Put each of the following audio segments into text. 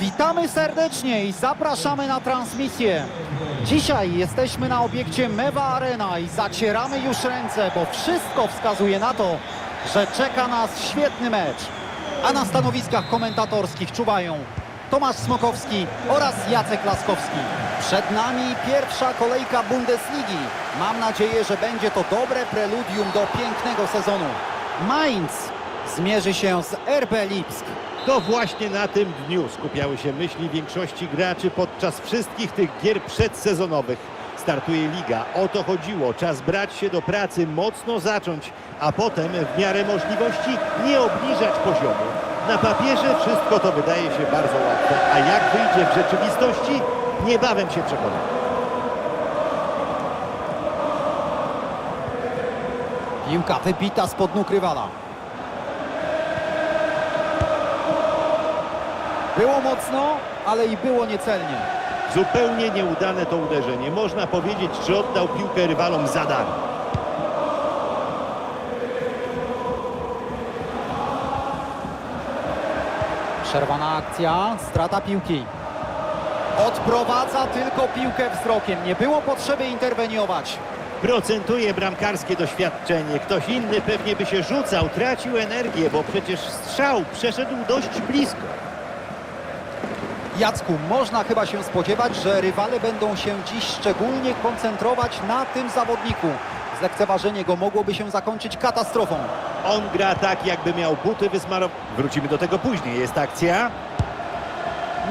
Witamy serdecznie i zapraszamy na transmisję. Dzisiaj jesteśmy na obiekcie Mewa Arena i zacieramy już ręce, bo wszystko wskazuje na to, że czeka nas świetny mecz. A na stanowiskach komentatorskich czuwają Tomasz Smokowski oraz Jacek Laskowski. Przed nami pierwsza kolejka Bundesligi. Mam nadzieję, że będzie to dobre preludium do pięknego sezonu. Mainz zmierzy się z RB Lipsk. To właśnie na tym dniu skupiały się myśli większości graczy podczas wszystkich tych gier przedsezonowych. Startuje liga, o to chodziło, czas brać się do pracy, mocno zacząć, a potem w miarę możliwości nie obniżać poziomu. Na papierze wszystko to wydaje się bardzo łatwe, a jak wyjdzie w rzeczywistości, niebawem się przekonamy. Piłka wybita spod nóg rywala. Było mocno, ale i było niecelnie. Zupełnie nieudane to uderzenie. Można powiedzieć, że oddał piłkę rywalom za darmo. Przerwana akcja, strata piłki. Odprowadza tylko piłkę wzrokiem. Nie było potrzeby interweniować. Procentuje bramkarskie doświadczenie. Ktoś inny pewnie by się rzucał, tracił energię, bo przecież strzał przeszedł dość blisko. Jacku, można chyba się spodziewać, że rywale będą się dziś szczególnie koncentrować na tym zawodniku. Zlekceważenie go mogłoby się zakończyć katastrofą. On gra tak, jakby miał buty wysmarowane. Wrócimy do tego później. Jest akcja.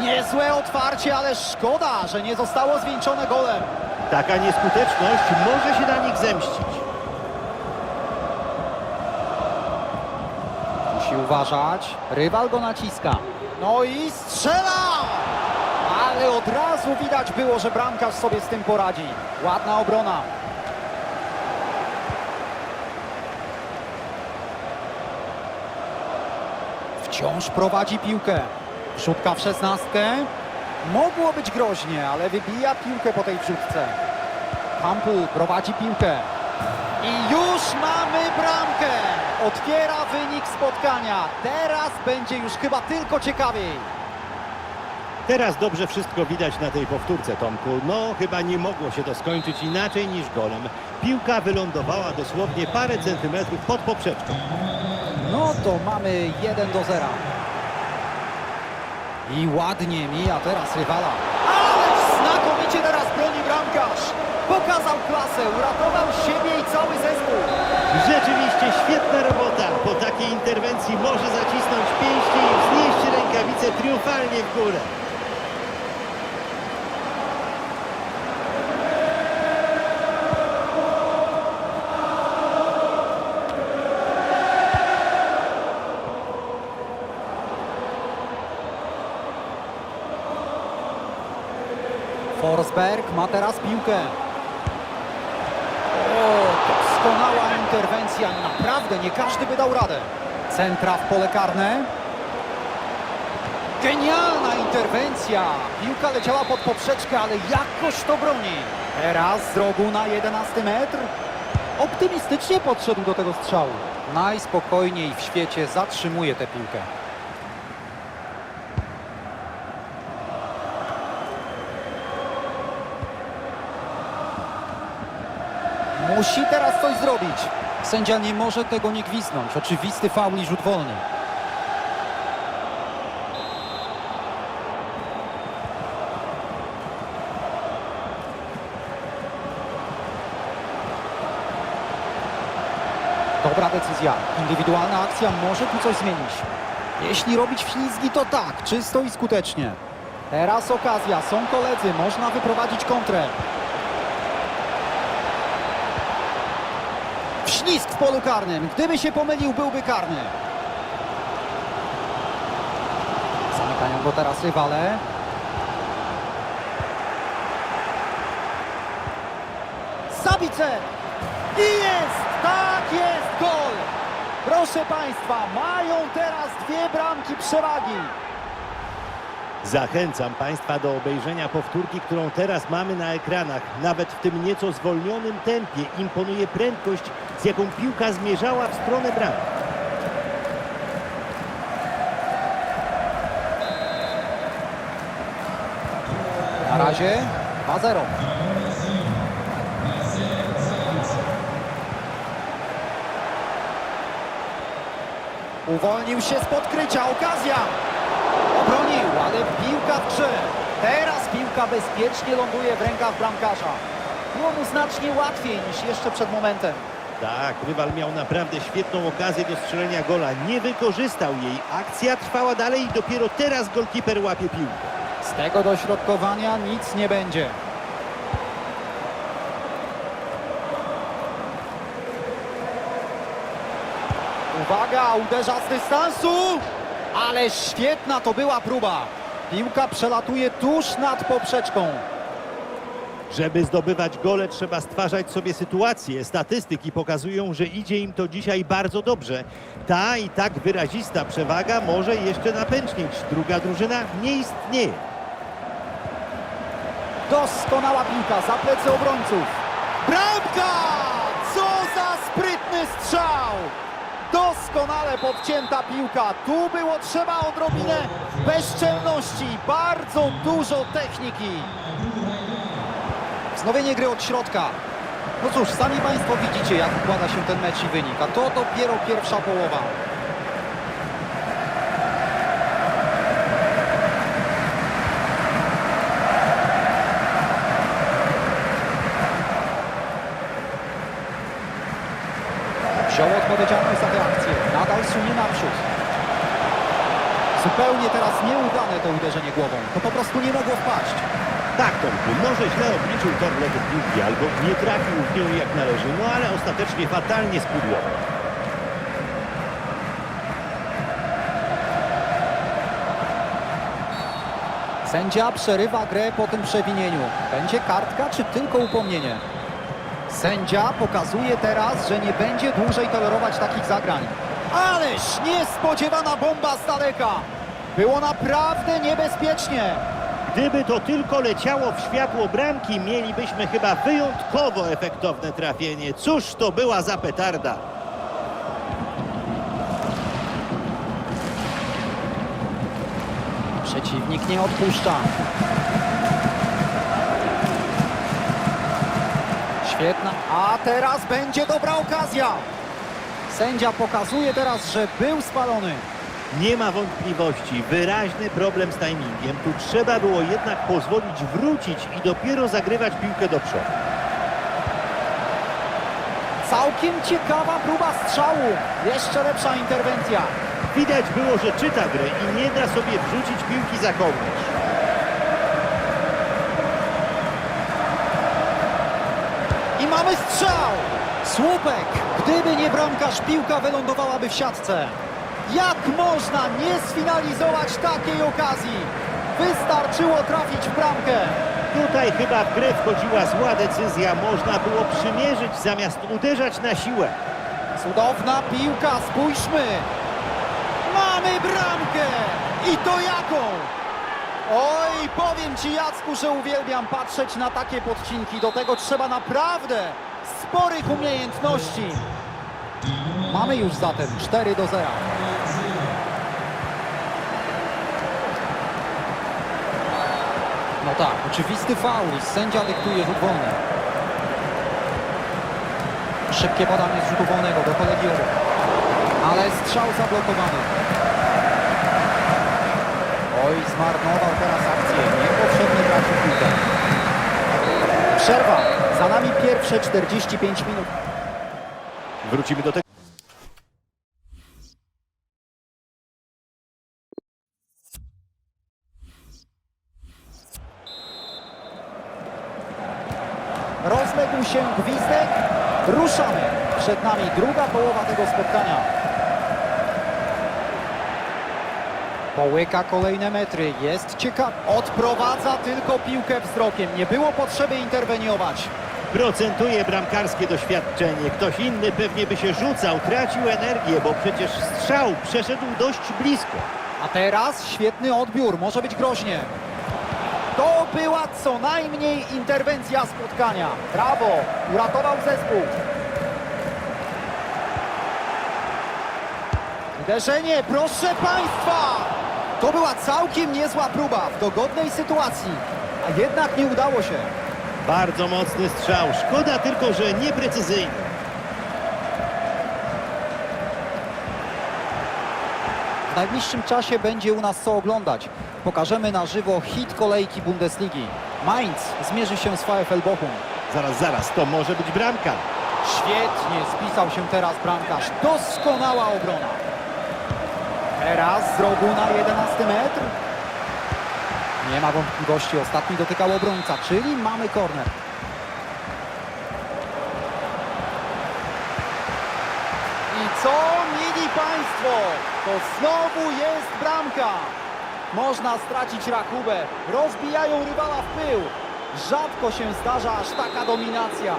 Niezłe otwarcie, ale szkoda, że nie zostało zwieńczone golem. Taka nieskuteczność może się na nich zemścić. Musi uważać. Rywal go naciska. No i strzela! Ale od razu widać było, że bramkarz sobie z tym poradzi. Ładna obrona. Wciąż prowadzi piłkę. Wrzutka w szesnastkę. Mogło być groźnie, ale wybija piłkę po tej wrzutce. Kampu prowadzi piłkę. I już mamy bramkę! Otwiera wynik spotkania. Teraz będzie już chyba tylko ciekawiej. Teraz dobrze wszystko widać na tej powtórce, Tomku. No, chyba nie mogło się to skończyć inaczej niż golem. Piłka wylądowała dosłownie parę centymetrów pod poprzeczką. No to mamy 1 do 0. I ładnie mija teraz rywala. Ale znakomicie teraz broni bramkarz. Pokazał klasę, uratował siebie i cały zespół. Rzeczywiście świetna robota. Po takiej interwencji może zacisnąć pięści i wznieść rękawice triumfalnie w górę. Forsberg ma teraz piłkę. Naprawdę nie każdy by dał radę. Centra w pole karne. Genialna interwencja. Piłka leciała pod poprzeczkę, ale jakoś to broni. Teraz z rogu na 11 metr. Optymistycznie podszedł do tego strzału. Najspokojniej w świecie zatrzymuje tę piłkę. Musi teraz coś zrobić. Sędzia nie może tego nie gwiznąć. Oczywisty faul i rzut wolny. Dobra decyzja. Indywidualna akcja może tu coś zmienić. Jeśli robić ślizgi, to tak, czysto i skutecznie. Teraz okazja, są koledzy, można wyprowadzić kontrę. Ślizg w polu karnym. Gdyby się pomylił, byłby karny. Zamykają go teraz rywale. Zabice! I jest! Tak jest! Gol! Proszę Państwa, mają teraz dwie bramki przewagi. Zachęcam Państwa do obejrzenia powtórki, którą teraz mamy na ekranach. Nawet w tym nieco zwolnionym tempie imponuje prędkość, z jaką piłka zmierzała w stronę bramki. Na razie 2-0. Uwolnił się z podkrycia, okazja! Obronił, ale piłka w grze. Teraz piłka bezpiecznie ląduje w rękach bramkarza. Było mu znacznie łatwiej niż jeszcze przed momentem. Tak, rywal miał naprawdę świetną okazję do strzelenia gola. Nie wykorzystał jej. Akcja trwała dalej i dopiero teraz golkiper łapie piłkę. Z tego dośrodkowania nic nie będzie. Uwaga, uderza z dystansu! Ale świetna to była próba. Piłka przelatuje tuż nad poprzeczką. Żeby zdobywać gole, trzeba stwarzać sobie sytuacje. Statystyki pokazują, że idzie im to dzisiaj bardzo dobrze. Ta i tak wyrazista przewaga może jeszcze napęcznić. Druga drużyna nie istnieje. Doskonała piłka za plecy obrońców. Bramka! Co za sprytny strzał! Doskonale podcięta piłka. Tu było trzeba odrobinę bezczelności. Bardzo dużo techniki. Wznowienie gry od środka. No cóż, sami Państwo widzicie, jak układa się ten mecz i wynik. A to dopiero pierwsza połowa. Wziął odpowiedzialność za tę akcję. Nadal sunie naprzód. Zupełnie teraz nieudane to uderzenie głową. To po prostu nie mogło wpaść. Tak, Tomku, może źle obliczył tor piłki albo nie trafił w nią jak należy, no ale ostatecznie fatalnie spudłował. Sędzia przerywa grę po tym przewinieniu. Będzie kartka czy tylko upomnienie? Sędzia pokazuje teraz, że nie będzie dłużej tolerować takich zagrań. Ależ niespodziewana bomba z daleka! Było naprawdę niebezpiecznie. Gdyby to tylko leciało w światło bramki, mielibyśmy chyba wyjątkowo efektowne trafienie. Cóż to była za petarda? Przeciwnik nie odpuszcza. Świetna. A teraz będzie dobra okazja. Sędzia pokazuje teraz, że był spalony. Nie ma wątpliwości, wyraźny problem z timingiem. Tu trzeba było jednak pozwolić wrócić i dopiero zagrywać piłkę do przodu. Całkiem ciekawa próba strzału. Jeszcze lepsza interwencja. Widać było, że czyta grę i nie da sobie wrzucić piłki za kołnierz. I mamy strzał! Słupek! Gdyby nie bramkarz, piłka wylądowałaby w siatce. Jak można nie sfinalizować takiej okazji? Wystarczyło trafić w bramkę. Tutaj chyba w grę wchodziła zła decyzja. Można było przymierzyć zamiast uderzać na siłę. Cudowna piłka, spójrzmy! Mamy bramkę! I to jaką? Oj, powiem Ci Jacku, że uwielbiam patrzeć na takie podcinki. Do tego trzeba naprawdę sporych umiejętności. Mamy już zatem 4 do 0. No tak, oczywisty faul. Sędzia dyktuje rzut wolny. Szybkie podanie z rzutu wolnego do kolegi obok. Ale strzał zablokowany. Oj, zmarnował teraz akcję. Niepotrzebnie tracił piłkę. Przerwa. Za nami pierwsze 45 minut. Wrócimy do tego. Rozległ się gwizdek. Ruszamy. Przed nami druga połowa tego spotkania. Połyka kolejne metry. Jest ciekaw. Odprowadza tylko piłkę wzrokiem. Nie było potrzeby interweniować. Procentuje bramkarskie doświadczenie. Ktoś inny pewnie by się rzucał, tracił energię, bo przecież strzał przeszedł dość blisko. A teraz świetny odbiór. Może być groźnie. To była co najmniej interwencja spotkania. Brawo. Uratował zespół. Uderzenie, proszę Państwa! To była całkiem niezła próba w dogodnej sytuacji, a jednak nie udało się. Bardzo mocny strzał. Szkoda tylko, że nieprecyzyjny. W najbliższym czasie będzie u nas co oglądać. Pokażemy na żywo hit kolejki Bundesligi. Mainz zmierzy się z VfL Bochum. Zaraz, zaraz, to może być bramka. Świetnie spisał się teraz bramkarz. Doskonała obrona. Teraz z rogu na 11 metr. Nie ma wątpliwości, ostatni dotykał obrońca, czyli mamy korner. I co, mili Państwo? To znowu jest bramka. Można stracić rachubę. Rozbijają rywala w pył. Rzadko się zdarza aż taka dominacja.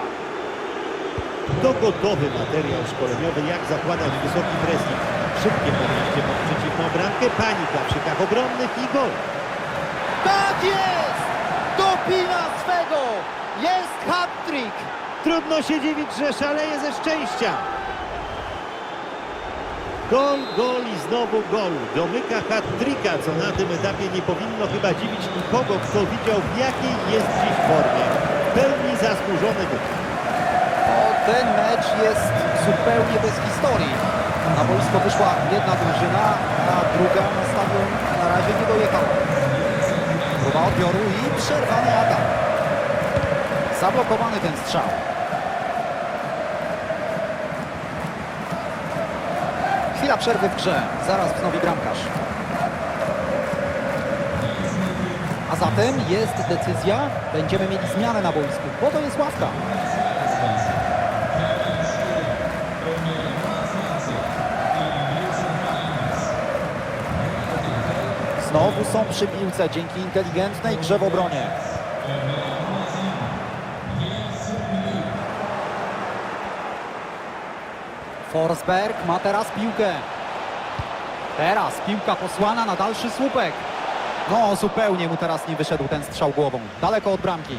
To gotowy materiał szkoleniowy, jak zakładać wysoki pressing. Szybkie podejście pod przeciwną bramkę, panika w szykach obronnych i gol. Tak jest! Dopina swego! Jest hat-trick! Trudno się dziwić, że szaleje ze szczęścia. Gol, gol i znowu gol. Domyka hat-tricka, co na tym etapie nie powinno chyba dziwić nikogo, kto widział w jakiej jest dziś formie. W pełni zasłużony wynik. Ten mecz jest zupełnie bez historii. Na boisko wyszła jedna drużyna, a druga na stadion na razie nie dojechała. Próba odbioru i przerwany atak. Zablokowany ten strzał. Chwila przerwy w grze. Zaraz wznowi bramkarz. A zatem jest decyzja. Będziemy mieli zmianę na boisku, bo to jest ławka. Znowu są przy piłce dzięki inteligentnej grze w obronie. Forsberg ma teraz piłkę. Teraz piłka posłana na dalszy słupek. No, zupełnie mu teraz nie wyszedł ten strzał głową. Daleko od bramki.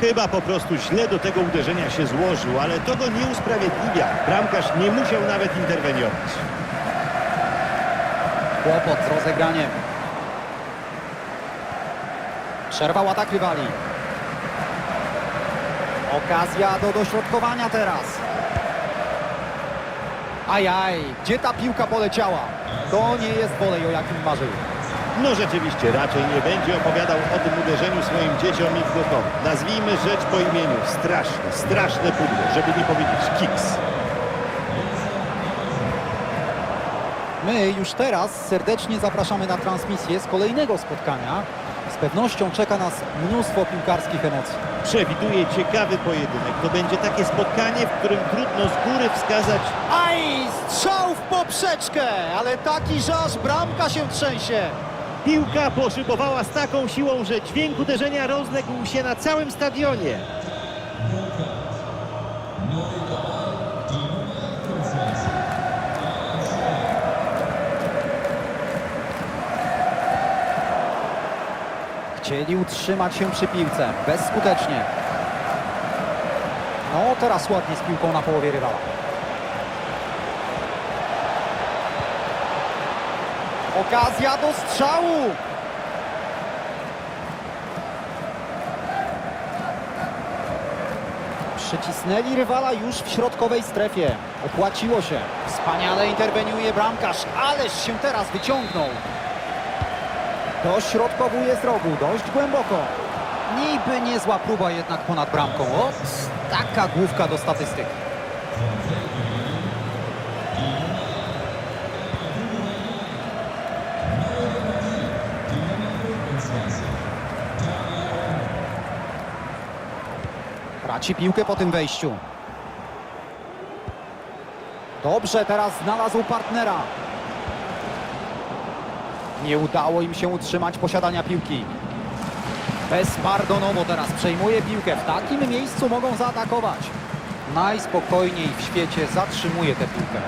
Chyba po prostu źle do tego uderzenia się złożył, ale to go nie usprawiedliwia. Bramkarz nie musiał nawet interweniować. Kłopot z rozegraniem. Przerwał atak rywali. Okazja do dośrodkowania teraz. Ajaj, gdzie ta piłka poleciała? To nie jest wolej, o jakim marzył. No rzeczywiście, raczej nie będzie opowiadał o tym uderzeniu swoim dzieciom i wnukom. Nazwijmy rzecz po imieniu. Straszne, straszne pudło, żeby nie powiedzieć kiks. My już teraz serdecznie zapraszamy na transmisję z kolejnego spotkania. Z pewnością czeka nas mnóstwo piłkarskich emocji. Przewiduje ciekawy pojedynek. To będzie takie spotkanie, w którym trudno z góry wskazać Aj, strzał w poprzeczkę, ale taki, aż bramka się trzęsie. Piłka poszybowała z taką siłą, że dźwięk uderzenia rozległ się na całym stadionie. Chcieli utrzymać się przy piłce, bezskutecznie. No, teraz ładnie z piłką na połowie rywala. Okazja do strzału! Przycisnęli rywala już w środkowej strefie. Opłaciło się. Wspaniale interweniuje bramkarz, ależ się teraz wyciągnął. Dośrodkowuje z rogu, dość głęboko. Niby niezła próba jednak ponad bramką. O, taka główka do statystyk. Traci piłkę po tym wejściu. Dobrze, teraz znalazł partnera. Nie udało im się utrzymać posiadania piłki. Bezpardonowo teraz przejmuje piłkę. W takim miejscu mogą zaatakować. Najspokojniej w świecie zatrzymuje tę piłkę.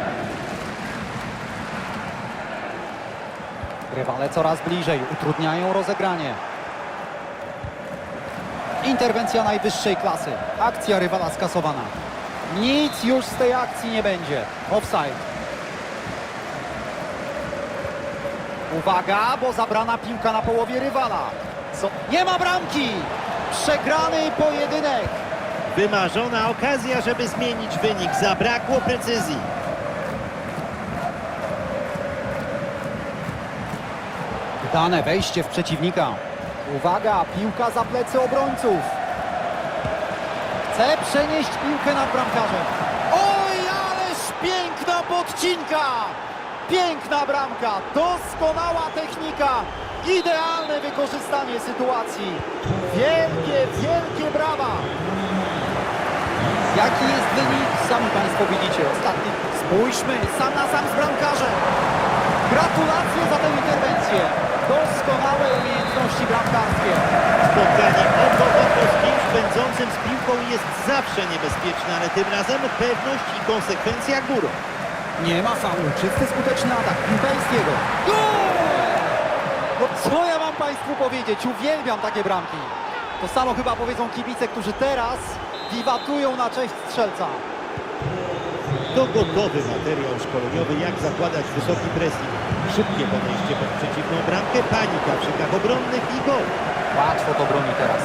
Rywale coraz bliżej, utrudniają rozegranie. Interwencja najwyższej klasy. Akcja rywala skasowana. Nic już z tej akcji nie będzie. Offside. Uwaga, bo zabrana piłka na połowie rywala. Co? Nie ma bramki! Przegrany pojedynek. Wymarzona okazja, żeby zmienić wynik. Zabrakło precyzji. Dane wejście w przeciwnika. Uwaga, piłka za plecy obrońców. Chce przenieść piłkę nad bramkarzem. Oj, ależ piękna podcinka! Piękna bramka, doskonała technika, idealne wykorzystanie sytuacji. Wielkie, wielkie brawa! Jaki jest wynik? Sami Państwo widzicie. Ostatni. Spójrzmy, sam na sam z bramkarzem. Gratulacje za tę interwencję. Doskonałe umiejętności bramkarskie. Spotkanie oko w oko z kimś pędzącym z piłką jest zawsze niebezpieczne, ale tym razem pewność i konsekwencja górą. Nie ma faulu. Czysty, skuteczny atak. Piłka jest jego. Gol! No co ja mam Państwu powiedzieć? Uwielbiam takie bramki. To samo chyba powiedzą kibice, którzy teraz wiwatują na cześć strzelca. To gotowy materiał szkoleniowy, jak zakładać wysoki pressing. Szybkie podejście pod przeciwną bramkę, panika w szykach obronnych i gol. Łatwo to broni teraz.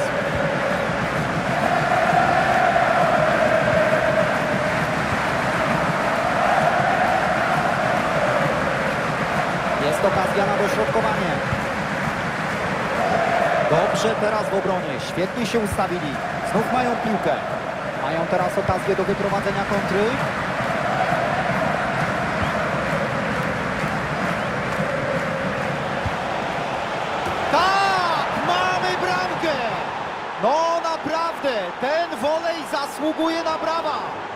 Okazja na dośrodkowanie. Dobrze teraz w obronie. Świetnie się ustawili. Znów mają piłkę. Mają teraz okazję do wyprowadzenia kontry. Tak! Mamy bramkę! No naprawdę, ten wolej zasługuje na brawa!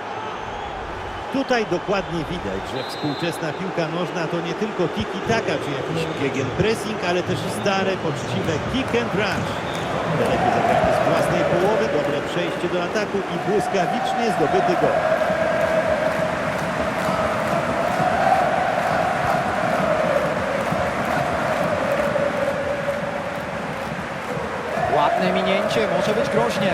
Tutaj dokładnie widać, że współczesna piłka nożna to nie tylko tiki-taka czy jakiś gegenpressing, ale też stare, poczciwe kick and rush. Daleko zagranie z własnej połowy, dobre przejście do ataku i błyskawicznie zdobyty gol. Ładne minięcie, może być groźnie.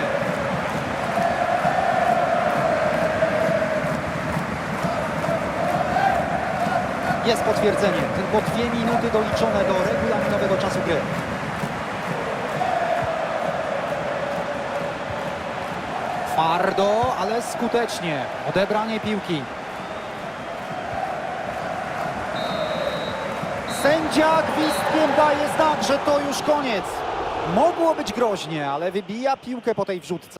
Jest potwierdzenie. Tylko dwie minuty doliczone do regulaminowego czasu gry. Twardo, ale skutecznie. Odebranie piłki. Sędzia gwizdkiem daje znak, że to już koniec. Mogło być groźnie, ale wybija piłkę po tej wrzutce.